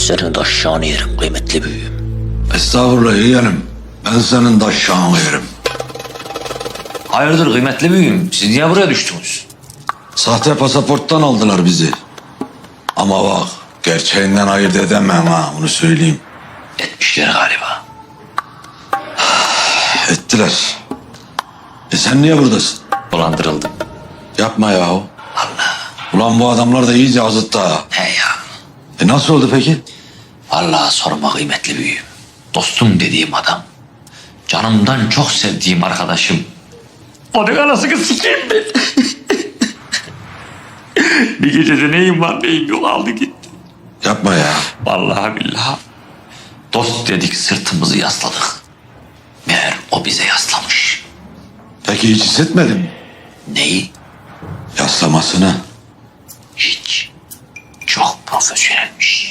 Senin de aşağını yerim kıymetli büyüğüm. Estağfurullah yeğenim. Ben senin de aşağını yerim. Hayırdır kıymetli büyüğüm? Siz niye buraya düştünüz? Sahte pasaporttan aldılar bizi. Ama bak gerçeğinden ayırt edemem ha onu söyleyeyim. Etmişler galiba. Ettiler. E sen niye buradasın? Dolandırıldım. Yapma yahu. Allah. Ulan bu adamlar da iyice azıttı ha. He ya. E nasıl oldu peki? Vallahi sorma kıymetli büyüğüm. Dostum dediğim adam. Canımdan çok sevdiğim arkadaşım. Onun anasını sikeyim ben. bir gecede neyim var neyim yok aldı gitti. Yapma ya. Vallahi billahi. Dost dedik sırtımızı yasladık. Meğer o bize yaslamış. Peki hiç hissetmedin mi? Neyi? Yaslamasını. Hiç. Çok profesyonelmiş.